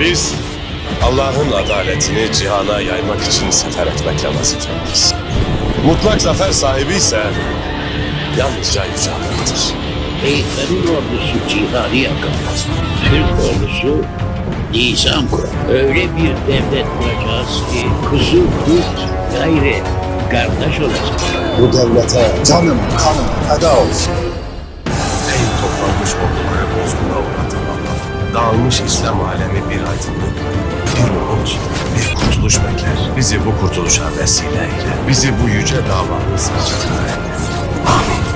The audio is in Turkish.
Biz Allah'ın adaletini cihana yaymak için sefer etmekle vazifeliyiz. Mutlak zafer sahibi ise yalnızca Yüce Allah'tır. Beylerin ordusu cihadı yakar. Türk ordusu nizam kurar. Öyle bir devlet kuracağız ki kuzu kurt gayri kardeş olacak. Bu devlete canım kanım feda olsun. Dağılmış İslam alemi bir aydınlık, bir umut, bir kurtuluş bekler. Bizi bu kurtuluşa vesile eyle. Bizi bu yüce davamıza cana. Amin.